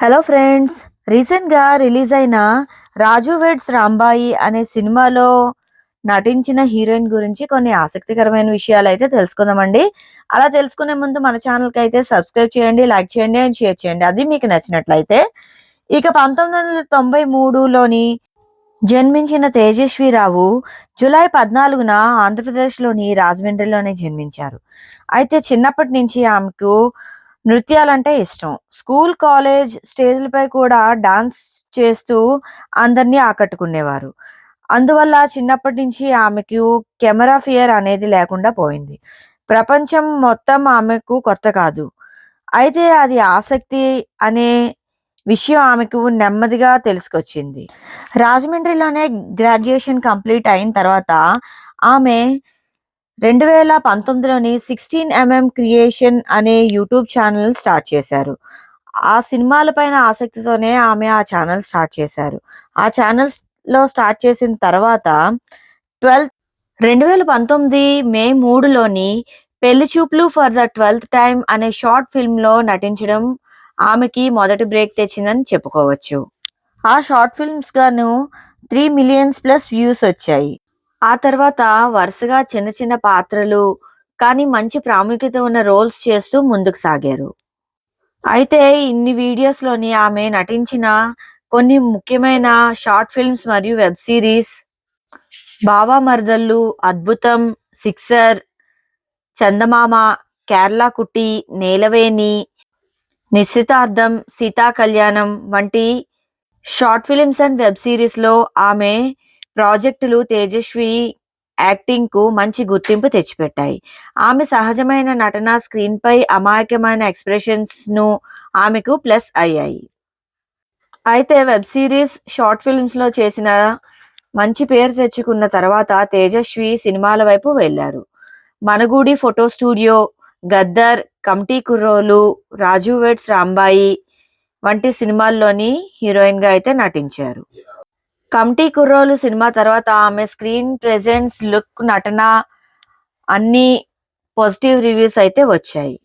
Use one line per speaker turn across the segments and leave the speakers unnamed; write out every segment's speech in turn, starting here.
Hello friends రీసెంట్గా release అయిన రాజు weds Rambai అనే సినిమాలో నటించిన హీరోయిన్ గురించి కొన్ని ఆసక్తికరమైన విషయాలు అయితే తెలుసుకుందామండి. అలా తెలుసుకునే ముందు మన ఛానల్కి అయితే సబ్స్క్రైబ్ చేయండి లైక్ చేయండి అండ్ షేర్ చేయండి. అది మీకు నచ్చినట్లయితే ఇక పంతొమ్మిది వందల తొంభై మూడులోని జన్మించిన తేజస్విరావు జూలై పద్నాలుగున ఆంధ్రప్రదేశ్లోని రాజమండ్రిలోనే జన్మించారు. అయితే చిన్నప్పటి నుంచి ఆమెకు నృత్యాలంటే ఇష్టం. స్కూల్ కాలేజ్ స్టేజ్లపై కూడా డాన్స్ చేస్తూ అందరినీ ఆకట్టుకునేవారు. అందువల్ల చిన్నప్పటి నుంచి ఆమెకు కెమెరా ఫియర్ అనేది లేకుండా పోయింది. ప్రపంచం మొత్తం ఆమెకు కొత్త కాదు. అయితే అది ఆసక్తి అనే విషయం ఆమెకు నెమ్మదిగా తెలుసుకొచ్చింది. రాజమండ్రిలోనే గ్రాడ్యుయేషన్ కంప్లీట్ అయిన తర్వాత ఆమె రెండు వేల పంతొమ్మిదిలోని సిక్స్టీన్ ఎంఎం క్రియేషన్ అనే యూట్యూబ్ ఛానల్ స్టార్ట్ చేశారు. ఆ సినిమాల పైన ఆసక్తితోనే ఆమె ఆ ఛానల్ స్టార్ట్ చేశారు. ఆ ఛానల్స్లో స్టార్ట్ చేసిన తర్వాత ట్వెల్త్ రెండు వేల పంతొమ్మిది మే మూడులోని Pelli Choopulu for the twelfth time అనే షార్ట్ ఫిల్మ్లో నటించడం ఆమెకి మొదటి బ్రేక్ తెచ్చిందని చెప్పుకోవచ్చు. ఆ షార్ట్ ఫిల్మ్స్ గాను త్రీ మిలియన్స్ ప్లస్ వ్యూస్ వచ్చాయి. ఆ తర్వాత వరుసగా చిన్న చిన్న పాత్రలు కానీ మంచి ప్రాముఖ్యత ఉన్న రోల్స్ చేస్తూ ముందుకు సాగారు. అయితే ఇన్ని వీడియోస్లోని ఆమె నటించిన కొన్ని ముఖ్యమైన షార్ట్ ఫిల్మ్స్ మరియు వెబ్ సిరీస్ బావా మరదళ్ళు అద్భుతం సిక్సర్ చందమామ కేరళ కుట్టి నేలవేణి నిశ్చితార్థం సీతా కళ్యాణం వంటి షార్ట్ ఫిలిమ్స్ అండ్ వెబ్ సిరీస్లో ఆమె ప్రాజెక్టులు తేజస్వి యాక్టింగ్కు మంచి గుర్తింపు తెచ్చిపెట్టాయి. ఆమె సహజమైన నటన స్క్రీన్ పై అమాయకమైన ఎక్స్ప్రెషన్స్ను ఆమెకు ప్లస్ అయ్యాయి. అయితే వెబ్ సిరీస్ షార్ట్ ఫిల్మ్స్లో చేసిన మంచి పేరు తెచ్చుకున్న తర్వాత తేజస్వి సినిమాల వైపు వెళ్ళారు మనగూడి photo studio Gaddar committee Kurrollu Raju weds Rambai వంటి సినిమాల్లోని హీరోయిన్గా అయితే నటించారు. కమిటీ కుర్రోలు సినిమా తర్వాత ఆమె స్క్రీన్ ప్రెజెన్స్ లుక్ నటన అన్ని పాజిటివ్ రివ్యూస్ అయితే వచ్చాయి.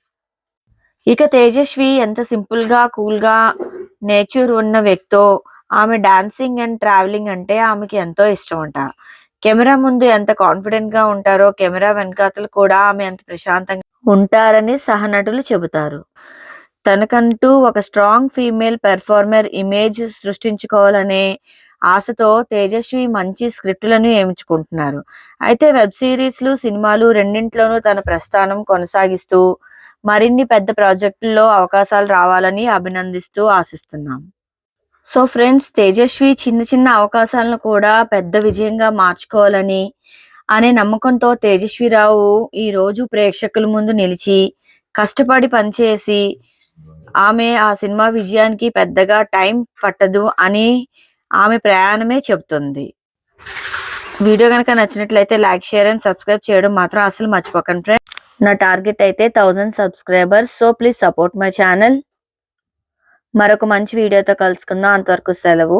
ఇక తేజస్వి ఎంత సింపుల్గా కూల్గా నేచర్ ఉన్న వ్యక్తో ఆమె డాన్సింగ్ అండ్ ట్రావెలింగ్ అంటే ఆమెకి ఎంతో ఇష్టం అంట కెమెరా ముందు ఎంత కాన్ఫిడెంట్గా ఉంటారో కెమెరా వెనకాతలు కూడా ఆమె ఎంత ప్రశాంతంగా ఉంటారని సహనటులు చెబుతారు. తనకంటూ ఒక స్ట్రాంగ్ ఫీమేల్ పెర్ఫార్మర్ ఇమేజ్ సృష్టించుకోవాలనే ఆశతో తేజస్వి మంచి స్క్రిప్టులను ఏమించుకుంటున్నారు. అయితే వెబ్ సిరీస్లు సినిమాలు రెండింటిలోనూ తన ప్రస్థానం కొనసాగిస్తూ మరిన్ని పెద్ద ప్రాజెక్టుల్లో అవకాశాలు రావాలని అభినందిస్తూ ఆశిస్తున్నాం. సో ఫ్రెండ్స్ తేజస్వి చిన్న చిన్న అవకాశాలను కూడా పెద్ద విజయంగా మార్చుకోవాలని అనే నమ్మకంతో తేజస్విరావు ఈ రోజు ప్రేక్షకుల ముందు నిలిచి కష్టపడి పనిచేసి ఆమె ఆ సినిమా విజయానికి పెద్దగా టైం పట్టదు అని ఆమె ప్రయాణమే చెబుతుంది. వీడియో కనుక నచ్చినట్లయితే లైక్ షేర్ అండ్ సబ్స్క్రైబ్ చేయడం మాత్రం అసలు మర్చిపోకండి ఫ్రెండ్. నా టార్గెట్ అయితే thousand subscribers. So please support my channel. మరొక మంచి వీడియోతో కలుసుకుందాం. అంతవరకు సెలవు.